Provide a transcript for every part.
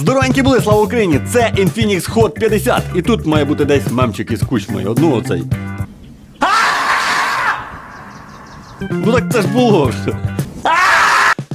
Здоровенькі були, слава Україні! Це Infinix Hot 50. І тут має бути десь мемчик із кучмою. Одну оцей. Ну так це ж було.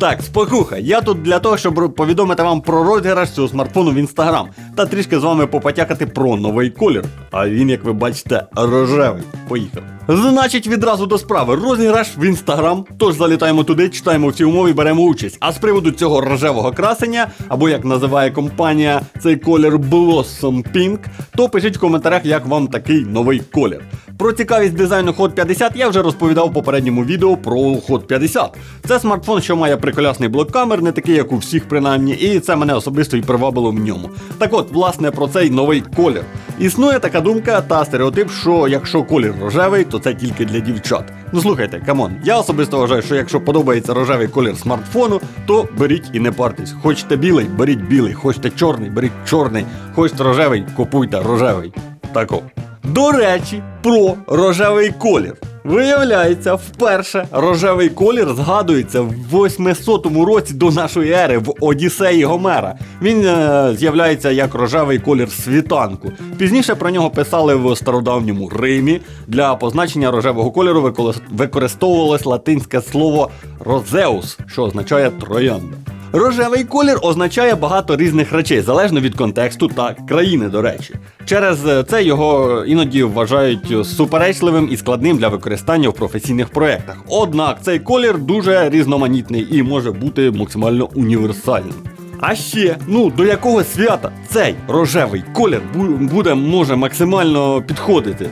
Так, спокуха, я тут для того, щоб повідомити вам про розіграш цього смартфону в інстаграм та трішки з вами попотякати про новий колір. А він, як ви бачите, рожевий. Поїхав. Значить, відразу до справи. Розіграш в інстаграм. Тож залітаємо туди, читаємо всі умови і беремо участь. А з приводу цього рожевого красення, або як називає компанія цей колір Blossom Pink, то пишіть в коментарях, як вам такий новий колір. Про цікавість дизайну Hot 50 я вже розповідав в попередньому відео про Hot 50. Це смартфон, що має приколясний блок камер, не такий, як у всіх принаймні, і це мене особисто і привабило в ньому. Так от, власне, про цей новий колір. Існує така думка та стереотип, що якщо колір рожевий, то це тільки для дівчат. Ну слухайте, камон, я особисто вважаю, що якщо подобається рожевий колір смартфону, то беріть і не партесь. Хочете білий, беріть білий, хочете чорний, беріть чорний, хочете рожевий, купуйте рожевий. Тако. До речі, про рожевий колір. Виявляється, вперше рожевий колір згадується в 800 році до нашої ери в Одіссеї Гомера. Він е, з'являється як рожевий колір світанку. Пізніше про нього писали в стародавньому Римі. Для позначення рожевого кольору використовувалось латинське слово розеус, що означає троянда. Рожевий колір означає багато різних речей, залежно від контексту та країни, до речі. Через е, це його іноді вважають суперечливим і складним для використання в професійних проєктах. Однак цей колір дуже різноманітний і може бути максимально універсальним. А ще, ну до якого свята цей рожевий колір буде може максимально підходити,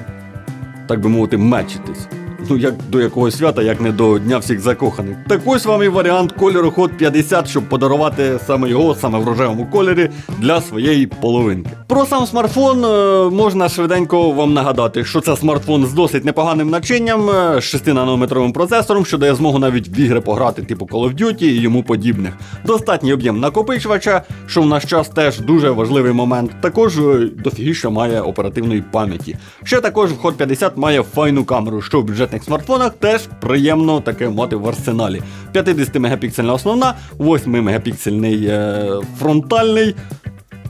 так би мовити, мечитись. Ну, як до якогось свята, як не до Дня всіх закоханих. Так ось вам і варіант кольору Hot 50, щоб подарувати саме його, саме в рожевому кольорі для своєї половинки. Про сам смартфон е, можна швиденько вам нагадати, що це смартфон з досить непоганим начинням, е, з 6 нанометровим процесором, що дає змогу навіть в ігри пограти, типу Call of Duty і йому подібних. Достатній об'єм накопичувача, що в наш час теж дуже важливий момент. Також е, дофігіше має оперативної пам'яті. Ще також в Hot 50 має файну камеру, що в бюджетних смартфонах теж приємно таке мати в арсеналі. 50 мегапіксельна основна, 8 мегапіксельний е, фронтальний.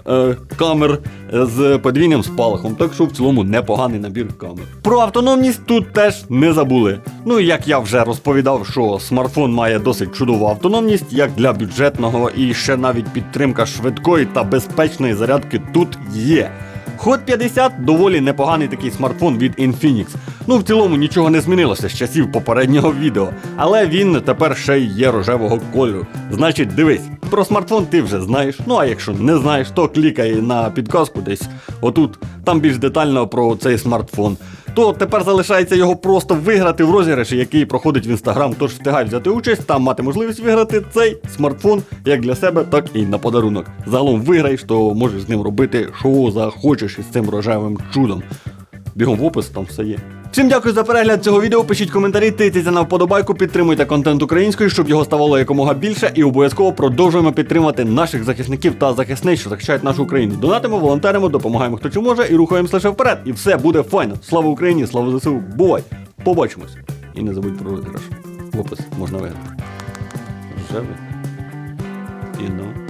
е, Камер з подвійним спалахом, так що в цілому непоганий набір камер. Про автономність тут теж не забули. Ну і як я вже розповідав, що смартфон має досить чудову автономність, як для бюджетного, і ще навіть підтримка швидкої та безпечної зарядки тут є. Hot 50 доволі непоганий такий смартфон від Infinix. Ну, в цілому нічого не змінилося з часів попереднього відео, але він тепер ще й є рожевого кольору. Значить, дивись, про смартфон ти вже знаєш. Ну а якщо не знаєш, то клікай на підказку десь отут, там більш детально про цей смартфон. То тепер залишається його просто виграти в розіграші, який проходить в інстаграм. Тож встигай взяти участь, там мати можливість виграти цей смартфон як для себе, так і на подарунок. Загалом виграєш, то можеш з ним робити, що захочеш із цим рожевим чудом. Бігом в опис, там все є. Всім дякую за перегляд цього відео. Пишіть коментарі, тицяйте на вподобайку, підтримуйте контент українською, щоб його ставало якомога більше, і обов'язково продовжуємо підтримувати наших захисників та захисниць, що захищають нашу Україну. Донатимо, волонтеримо, допомагаємо хто чи може і рухаємося лише вперед. І все буде файно. Слава Україні, слава ЗСУ. Бувай! Побачимось! І не забудь про розіграш. Опис можна виграти. Рожевий. І ну.